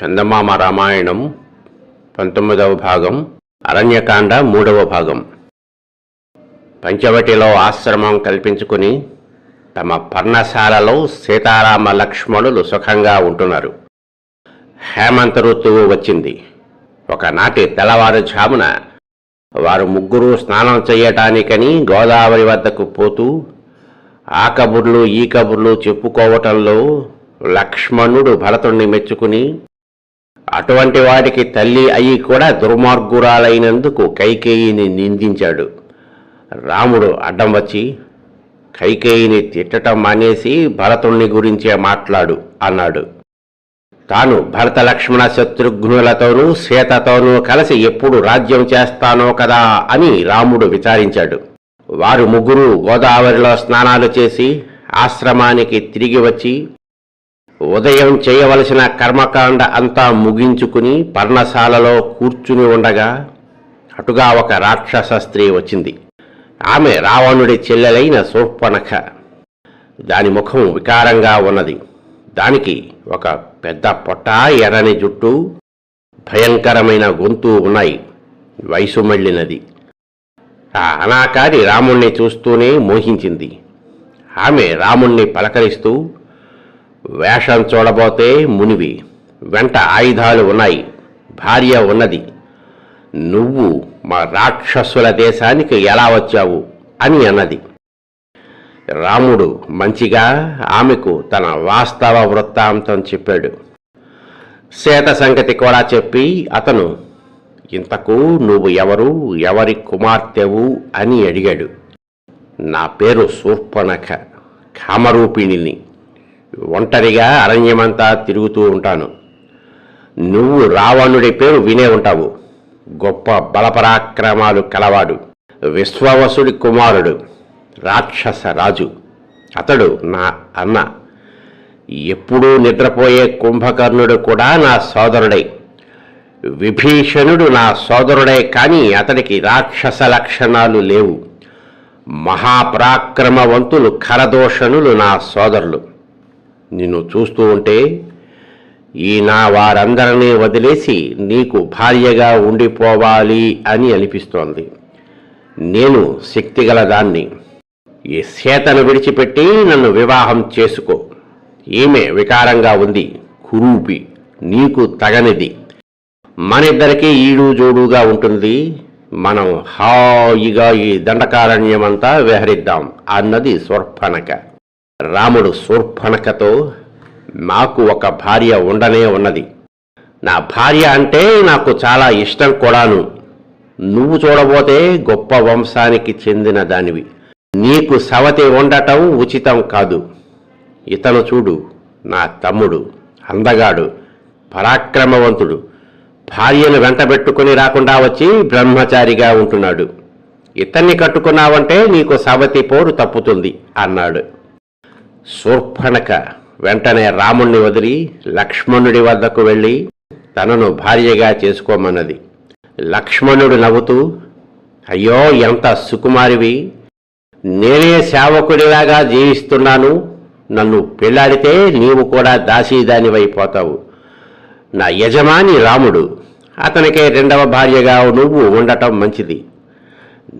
చందమామ రామాయణం పంతొమ్మిదవ భాగం అరణ్యకాండ మూడవ భాగం. పంచవటిలో ఆశ్రమం కల్పించుకుని తమ పర్ణశాలలో సీతారామ లక్ష్మణులు సుఖంగా ఉంటున్నారు. హేమంత ఋతువు వచ్చింది. ఒకనాటి తెల్లవారుజామున వారు ముగ్గురు స్నానం చేయటానికని గోదావరి వద్దకు పోతూ ఆ కబుర్లు ఈ కబుర్లు చెప్పుకోవటంలో లక్ష్మణుడు భరతుణ్ణి మెచ్చుకుని అటువంటి వాడికి తల్లి అయి కూడా దుర్మార్గురాలైనందుకు కైకేయిని నిందించాడు. రాముడు అడ్డం వచ్చి కైకేయిని తిట్టటం మానేసి భరతుణ్ణి గురించే మాట్లాడు అన్నాడు. తాను భరత లక్ష్మణ శత్రుఘ్నులతోనూ సీతతోనూ కలిసి ఎప్పుడు రాజ్యం చేస్తానో కదా అని రాముడు విచారించాడు. వారు ముగ్గురు గోదావరిలో స్నానాలు చేసి ఆశ్రమానికి తిరిగి వచ్చి ఉదయం చేయవలసిన కర్మకాండ అంతా ముగించుకుని పర్ణశాలలో కూర్చుని ఉండగా అటుగా ఒక రాక్షస స్త్రీ వచ్చింది. ఆమె రావణుడి చెల్లెలైన శూర్పణఖ దాని ముఖం వికారంగా ఉన్నది. దానికి ఒక పెద్ద పొట్ట ఎర్రని జుట్టు భయంకరమైన గొంతు ఉన్నాయి. వయసు మళ్ళినది. ఆ అనాకారి రాముణ్ణి చూస్తూనే మోహించింది. ఆమె రాముణ్ణి పలకరిస్తూ వేషం చూడబోతే మునివి. వెంట ఆయుధాలు ఉన్నాయి. భార్య ఉన్నది. నువ్వు మా రాక్షసుల దేశానికి ఎలా వచ్చావు? అని అన్నది. రాముడు మంచిగా ఆమెకు తన వాస్తవ వృత్తాంతం చెప్పాడు. సీత సంగతి కూడా చెప్పి అతను ఇంతకు నువ్వు ఎవరు? ఎవరి కుమార్తెవు? అని అడిగాడు. నా పేరు శూర్పణఖ కామరూపిణిని. ఒంటరిగా అరణ్యమంతా తిరుగుతూ ఉంటాను. నువ్వు రావణుడి పేరు వినే ఉంటావు. గొప్ప బలపరాక్రమాలు కలవాడు. విశ్వవసుడి కుమారుడు. రాక్షస రాజు. అతడు నా అన్న. ఎప్పుడూ నిద్రపోయే కుంభకర్ణుడు కూడా నా సోదరుడై. విభీషణుడు నా సోదరుడే కానీ అతడికి రాక్షస లక్షణాలు లేవు. మహాపరాక్రమవంతులు ఖరదోషణులు నా సోదరులు. నిన్ను చూస్తూ ఉంటే ఈ నా వారందరినీ వదిలేసి నీకు భార్యగా ఉండిపోవాలి అని అనిపిస్తోంది. నేను శక్తిగల దాన్ని ఈ సీతను విడిచిపెట్టి నన్ను వివాహం చేసుకో. ఈమె వికారంగా ఉంది. కురూపి. నీకు తగనిది. మనిద్దరికీ ఈడు జోడుగా ఉంటుంది. మనం హాయిగా ఈ దండకారణ్యమంతా విహరిద్దాం అన్నది స్వర్పణక రాముడు శూర్పణకతో నాకు ఒక భార్య ఉండనే ఉన్నది. నా భార్య అంటే నాకు చాలా ఇష్టం కూడాను. నువ్వు చూడబోతే గొప్ప వంశానికి చెందిన దానివి. నీకు సవతి ఉండటం ఉచితం కాదు. ఇతను చూడు నా తమ్ముడు అందగాడు పరాక్రమవంతుడు. భార్యను వెంటబెట్టుకుని రాకుండా వచ్చి బ్రహ్మచారిగా ఉంటున్నాడు. ఇతన్ని కట్టుకున్నావంటే నీకు సవతి పోరు తప్పుతుంది అన్నాడు. శూర్పణక. వెంటనే రాముణ్ణి వదిలి లక్ష్మణుడి వద్దకు వెళ్ళి తనను భార్యగా చేసుకోమన్నది. లక్ష్మణుడు నవ్వుతూ అయ్యో ఎంత సుకుమారివి! నేనే సేవకుడిలాగా జీవిస్తున్నాను. నన్ను పెళ్ళాడితే నీవు కూడా దాసీదానివైపోతావు. నా యజమాని రాముడు. అతనికే రెండవ భార్యగా నువ్వు ఉండటం మంచిది.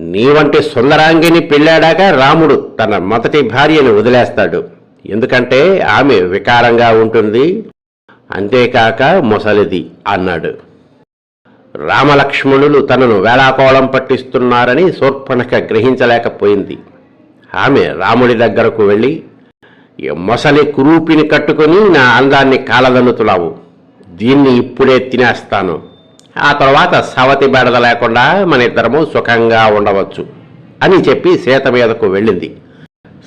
నీవంటే సుందరాంగిని పెళ్ళాడాక రాముడు తన మొదటి భార్యను వదిలేస్తాడు. ఎందుకంటే ఆమె వికారంగా ఉంటుంది. అంతేకాక మొసలిది అన్నాడు. రామలక్ష్మణులు తనను వేళాకోళం పట్టిస్తున్నారని శూర్పణక గ్రహించలేకపోయింది. ఆమె రాముడి దగ్గరకు వెళ్ళి మొసలి కురూపిని కట్టుకొని నా అందాన్ని కాలదన్నుతున్నావు దీన్ని ఇప్పుడే తినేస్తాను. ఆ తర్వాత సవతి బెడద లేకుండా మన ఇద్దరము సుఖంగా ఉండవచ్చు అని చెప్పి సీత మీదకు వెళ్ళింది.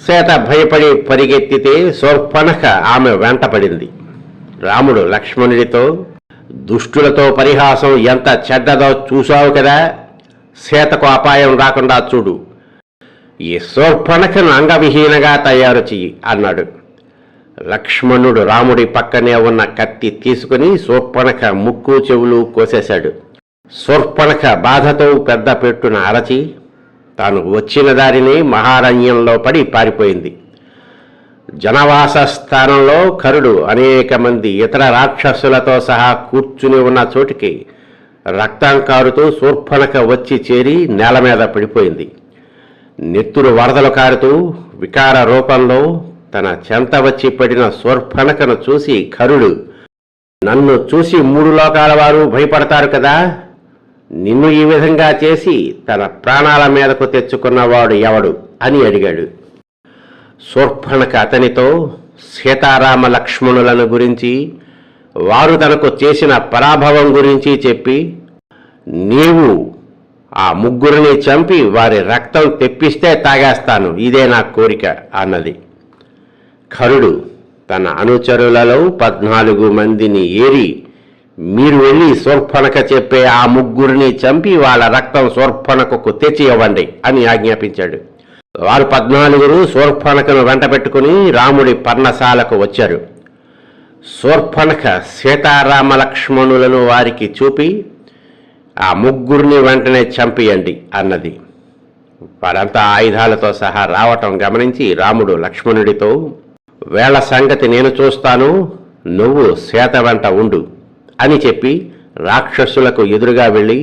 సీత భయపడి పరిగెత్తితే శూర్పణక ఆమె వెంటపడింది రాముడు లక్ష్మణుడితో దుష్టులతో పరిహాసం ఎంత చెడ్డదో చూశావు కదా సీతకు అపాయం రాకుండా చూడు. ఈ శూర్పణకను అంగవిహీనగా తయారు చెయ్యి అన్నాడు. లక్ష్మణుడు రాముడి పక్కనే ఉన్న కత్తి తీసుకుని శూర్పణక ముక్కు చెవులు కోసేశాడు. శూర్పణక బాధతో పెద్ద పెట్టున అరచి తాను వచ్చిన దారిని మహారణ్యంలో పడి పారిపోయింది. జనవాస స్థానంలో కరుడు అనేక మంది ఇతర రాక్షసులతో సహా కూర్చుని ఉన్న చోటికి రక్తం కారుతూ శూర్పణక వచ్చి చేరి నేల మీద పడిపోయింది. నెత్తురు వరదలు కారుతూ వికార రూపంలో తన చెంత వచ్చి పడిన శూర్పణకను చూసి కరుడు నన్ను చూసి మూడు లోకాల వారు భయపడతారు కదా? నిన్ను ఈ విధంగా చేసి తన ప్రాణాల మీదకు తెచ్చుకున్నవాడు ఎవడు? అని అడిగాడు. శూర్పణక అతనితో సీతారామ లక్ష్మణులను గురించి వారు తనకు చేసిన పరాభవం గురించి చెప్పి నీవు ఆ ముగ్గురిని చంపి వారి రక్తం తెప్పిస్తే తాగేస్తాను. ఇదే నా కోరిక అన్నది. ఖరుడు తన అనుచరులలో పద్నాలుగు మందిని ఏరి మీరు వెళ్ళి శూర్పణక చెప్పే ఆ ముగ్గురిని చంపి వాళ్ళ రక్తం శూర్పణకకు తెచ్చి ఇవ్వండి అని ఆజ్ఞాపించాడు. వారు పద్నాలుగురు శూర్పణకను వెంట పెట్టుకుని రాముడి పర్ణశాలకు వచ్చారు. శూర్పణక సీతారామ లక్ష్మణులను వారికి చూపి ఆ ముగ్గురిని వెంటనే చంపియండి అన్నది. వారంతా ఆయుధాలతో సహా రావటం గమనించి రాముడు లక్ష్మణుడితో వేళ సంగతి నేను చూస్తాను నువ్వు శ్వేత వెంట ఉండు అని చెప్పి రాక్షసులకు ఎదురుగా వెళ్ళి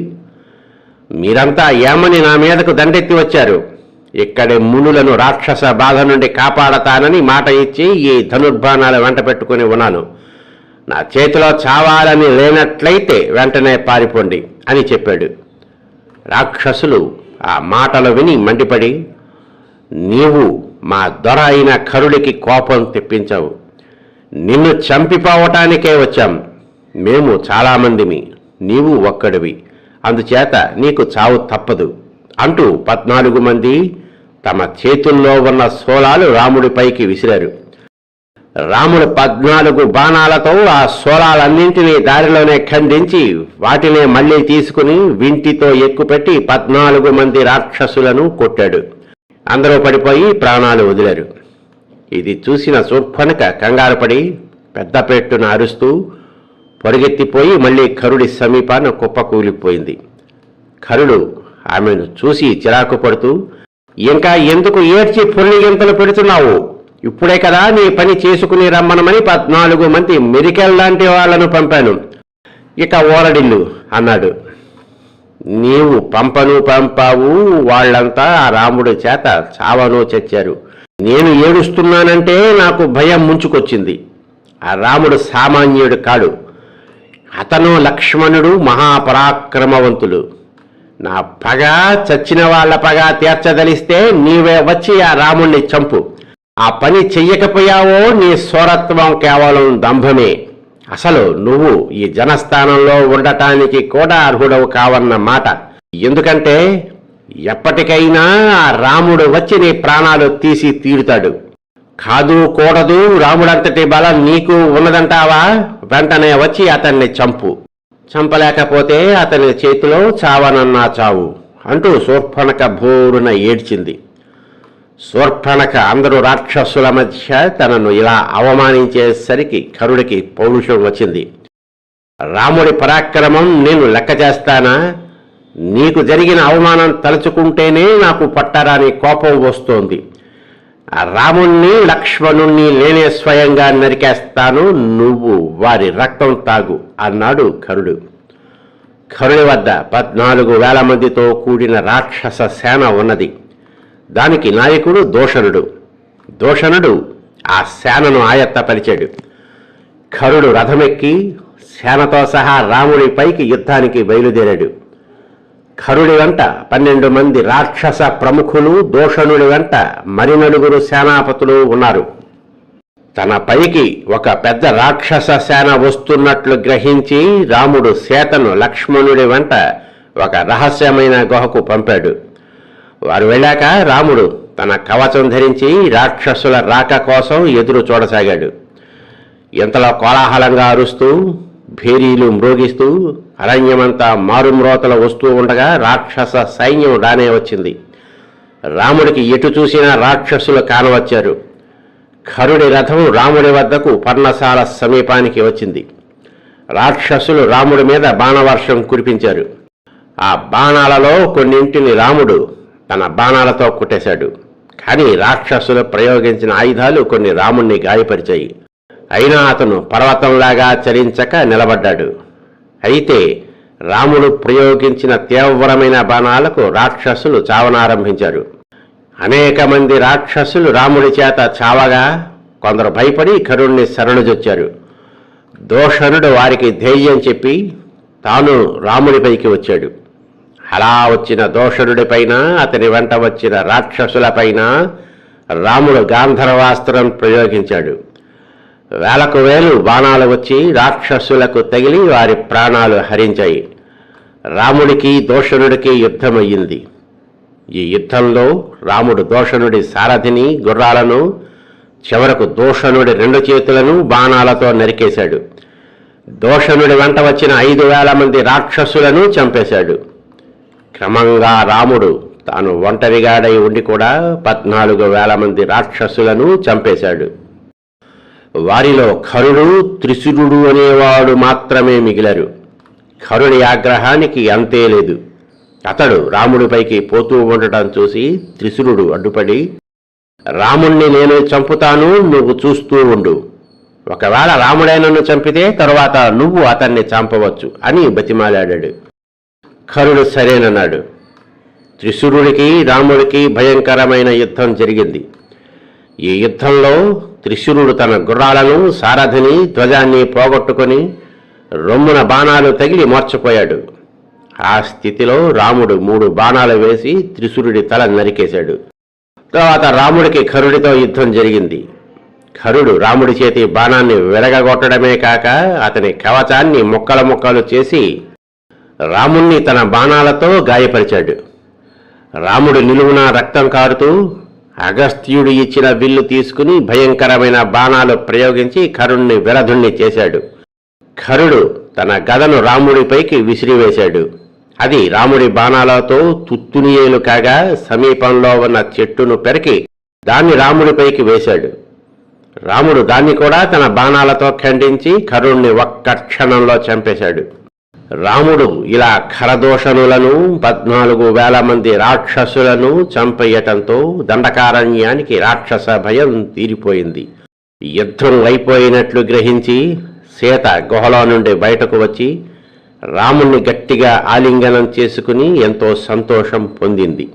మీరంతా ఏమని నా మీదకు దండెత్తి వచ్చారు? ఇక్కడి మునులను రాక్షస బాధ నుండి కాపాడతానని మాట ఇచ్చి ఈ ధనుర్బాణాలు వెంట పెట్టుకుని ఉన్నాను. నా చేతిలో చావాలని లేనట్లయితే వెంటనే పారిపోండి అని చెప్పాడు. రాక్షసులు ఆ మాటలు విని మండిపడి నీవు మా దొర అయిన కరుడికి కోపం తెప్పించావు. నిన్ను చంపిపోవటానికే వచ్చాం. మేము చాలామందిమి నీవు ఒక్కడివి. అందుచేత నీకు చావు తప్పదు అంటూ పద్నాలుగు మంది తమ చేతుల్లో ఉన్న సోలాలు రాముడిపైకి విసిరారు. రాముడు పద్నాలుగు బాణాలతో ఆ సోలాలన్నింటినీ దారిలోనే ఖండించి వాటినే మళ్ళీ తీసుకుని వింటితో ఎక్కుపెట్టి పద్నాలుగు మంది రాక్షసులను కొట్టాడు. అందరూ పడిపోయి ప్రాణాలు వదిలారు. ఇది చూసిన శూర్పణక కంగారు పడి పెద్ద పెట్టున అరుస్తూ పొరుగెత్తిపోయి మళ్ళీ కరుడి సమీపాన కుప్పకూలిపోయింది కరుడు ఆమెను చూసి చిరాకు పడుతూ ఇంకా ఎందుకు ఏడ్చి పొర్లిగింతలు పెడుతున్నావు? ఇప్పుడే కదా నీ పని చేసుకుని రమ్మనమని పద్నాలుగు మంది మెరికెల్ లాంటి వాళ్ళను పంపాను. ఇక ఓరడిల్లు అన్నాడు. నీవు పంపను పంపావు వాళ్ళంతా ఆ రాముడి చేత చావను చచ్చారు. నేను ఏడుస్తున్నానంటే నాకు భయం ముంచుకొచ్చింది. ఆ రాముడు సామాన్యుడు కాడు. అతను లక్ష్మణుడు మహాపరాక్రమవంతులు. నా పగ చచ్చిన వాళ్ళ పగ తీర్చదలిస్తే నీవే వచ్చి ఆ రాముణ్ణి చంపు. ఆ పని చెయ్యకపోయావో నీ స్వరత్వం కేవలం దంభమే. అసలు నువ్వు ఈ జనస్థానంలో ఉండటానికి కూడా అర్హుడవు కావన్న మాట. ఎందుకంటే ఎప్పటికైనా ఆ రాముడు వచ్చి నీ ప్రాణాలు తీసి తీరుతాడు. కాదు కూడదు రాముడంతటి బలం నీకు ఉన్నదంటావా? వెంటనే వచ్చి అతన్ని చంపు. చంపలేకపోతే అతని చేతిలో చావనన్నా చావు అంటూ శూర్పణక భోరున ఏడ్చింది. శూర్పణక అందరూ రాక్షసుల మధ్య తనను ఇలా అవమానించేసరికి కరుడికి పౌరుషం వచ్చింది. రాముడి పరాక్రమం నేను లెక్క చేస్తానా? నీకు జరిగిన అవమానం తలుచుకుంటేనే నాకు పట్టరాని కోపం వస్తోంది. రాముణ్ణి లక్ష్మణుణ్ణి నేనే స్వయంగా నరికేస్తాను నువ్వు వారి రక్తం తాగు అన్నాడు కరుడు. కరుడి వద్ద పద్నాలుగు వేల మందితో కూడిన రాక్షస సేన ఉన్నది. దానికి నాయకుడు దోషణుడు. దోషణుడు ఆ సేనను ఆయత్తపరిచాడు. కరుడు రథమెక్కి సేనతో సహా రాముడి పైకి యుద్ధానికి బయలుదేరాడు. ఖరుడి వెంట పన్నెండు మంది రాక్షస ప్రముఖులు దోషణుడి వెంట మరి నలుగురు సేనాపతులు ఉన్నారు. తన పైకి ఒక పెద్ద రాక్షస సేన వస్తున్నట్లు గ్రహించి రాముడు సీతను లక్ష్మణుడి వెంట ఒక రహస్యమైన గుహకు పంపాడు. వారు వెళ్ళాక రాముడు తన కవచం ధరించి రాక్షసుల రాక కోసం ఎదురు చూడసాగాడు. ఇంతలో కోలాహలంగా అరుస్తూ భేరీలు మ్రోగిస్తూ అరణ్యమంతా మారుమ్రోతలు వస్తూ ఉండగా రాక్షస సైన్యం రానే వచ్చింది. రాముడికి ఎటు చూసినా రాక్షసులు కానవచ్చారు. ఖరుడి రథం రాముడి వద్దకు పర్ణశాల సమీపానికి వచ్చింది. రాక్షసులు రాముడి మీద బాణవర్షం కురిపించారు. ఆ బాణాలలో కొన్నింటిని రాముడు తన బాణాలతో కుట్టేశాడు. కానీ రాక్షసులు ప్రయోగించిన ఆయుధాలు కొన్ని రాముణ్ణి గాయపరిచాయి. అయినా అతను పర్వతంలాగా చలించక నిలబడ్డాడు. అయితే రాముడు ప్రయోగించిన తీవ్రమైన బాణాలకు రాక్షసులు చావనారంభించారు. అనేక మంది రాక్షసులు రాముడి చేత చావగా కొందరు భయపడి కరుణ్ణి శరణుజొచ్చారు. దోషణుడు వారికి ధైర్యం చెప్పి తాను రాముడిపైకి వచ్చాడు. అలా వచ్చిన దోషణుడిపైన అతని వెంట వచ్చిన రాక్షసులపైన రాముడు గాంధర్వాస్త్రం ప్రయోగించాడు. వేలకు వేలు బాణాలు వచ్చి రాక్షసులకు తగిలి వారి ప్రాణాలు హరించాయి. రాముడికి దోషణుడికి యుద్ధమయ్యింది. ఈ యుద్ధంలో రాముడు దోషణుడి సారథిని గుర్రాలను చివరకు దోషణుడి రెండు చేతులను బాణాలతో నరికేశాడు. దోషణుడి వెంట వచ్చిన ఐదు వేల మంది రాక్షసులను చంపేశాడు. క్రమంగా రాముడు తాను ఒంటరిగాడై ఉండి కూడా పద్నాలుగు వేల మంది రాక్షసులను చంపేశాడు. వారిలో ఖరుడు త్రిశురుడు అనేవాడు మాత్రమే మిగిలారు. ఖరుడి ఆగ్రహానికి అంతే లేదు. అతడు రాముడిపైకి పోతూ ఉండటం చూసి త్రిశురుడు అడ్డుపడి రాముణ్ణి నేను చంపుతాను నువ్వు చూస్తూ ఉండు. ఒకవేళ రాముడైనను చంపితే తరువాత నువ్వు అతన్ని చంపవచ్చు అని బతిమాలాడాడు. కరుడు సరేనన్నాడు. త్రిశూరుడికి రాముడికి భయంకరమైన యుద్ధం జరిగింది. ఈ యుద్ధంలో త్రిశూరుడు తన గుర్రాలను సారథిని ధ్వజాన్ని పోగొట్టుకొని రొమ్మున బాణాలు తగిలి మార్చిపోయాడు. ఆ స్థితిలో రాముడు మూడు బాణాలు వేసి త్రిశూరుడి తల నరికేశాడు. తర్వాత రాముడికి ఖరుడితో యుద్ధం జరిగింది. ఖరుడు రాముడి చేతి బాణాన్ని విరగగొట్టడమే కాక అతని కవచాన్ని ముక్కలు ముక్కలు చేసి రాముణ్ణి తన బాణాలతో గాయపరిచాడు. రాముడు నిలువున రక్తం కారుతూ అగస్త్యుడు ఇచ్చిన విల్లు తీసుకుని భయంకరమైన బాణాలు ప్రయోగించి ఖరుణ్ణి విరధుణ్ణి చేశాడు. ఖరుడు తన గదను రాముడిపైకి విసిరివేశాడు. అది రాముడి బాణాలతో తుత్తునియేలు కాగా సమీపంలో ఉన్న చెట్టును పెరికి దాన్ని రాముడిపైకి వేశాడు. రాముడు దాన్ని కూడా తన బాణాలతో ఖండించి కరుణ్ణి ఒక్క క్షణంలో చంపేశాడు. రాముడు ఇలా ఖరదోషణులను పద్నాలుగు వేల మంది రాక్షసులను చంపేయటంతో దండకారణ్యానికి రాక్షస భయం తీరిపోయింది. యుద్ధం అయిపోయినట్లు గ్రహించి సీత గుహలో నుండి బయటకు వచ్చి రాముణ్ణి గట్టిగా ఆలింగనం చేసుకుని ఎంతో సంతోషం పొందింది.